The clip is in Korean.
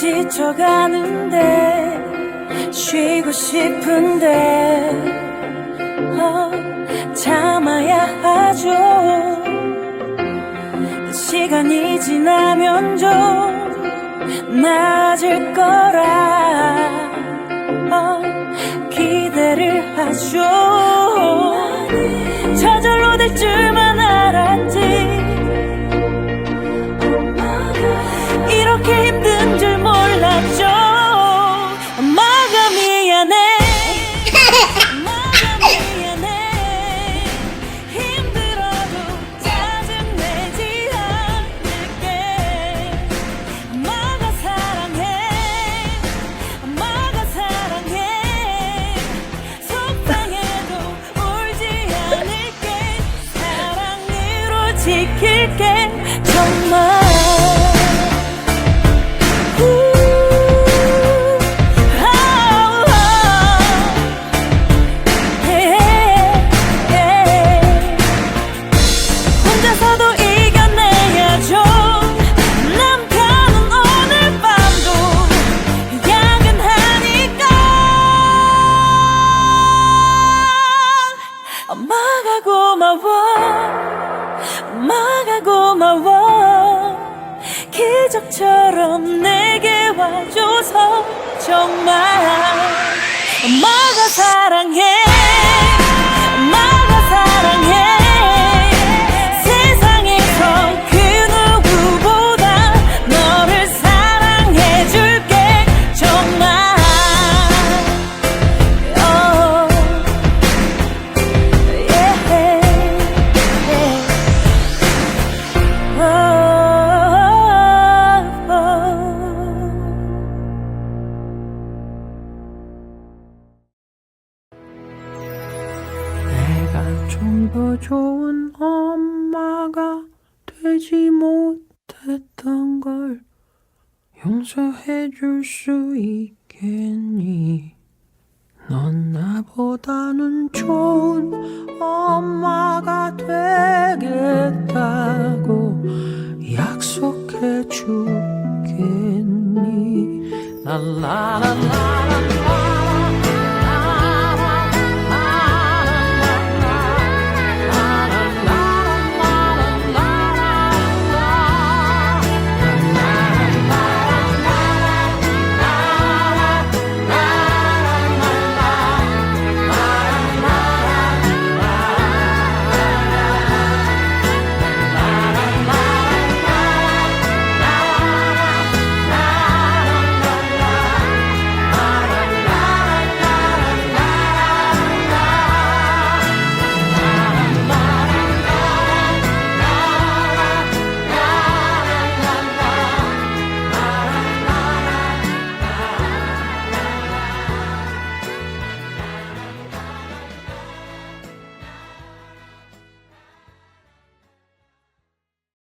지쳐가는데 쉬고 싶은데 어, 참아야 하죠. 시간이 지나면 좀 나아질 거라 지킬게 엄마가 고마워. 엄마가 고마워. 기적처럼 내게 와줘서 정말 엄마가 사랑해 좀 더 좋은 엄마가 되지 못했던 걸 용서해 줄 수 있겠니? 넌 나보다는 좋은 엄마가 되겠다고 약속해 주겠니? 랄라랄라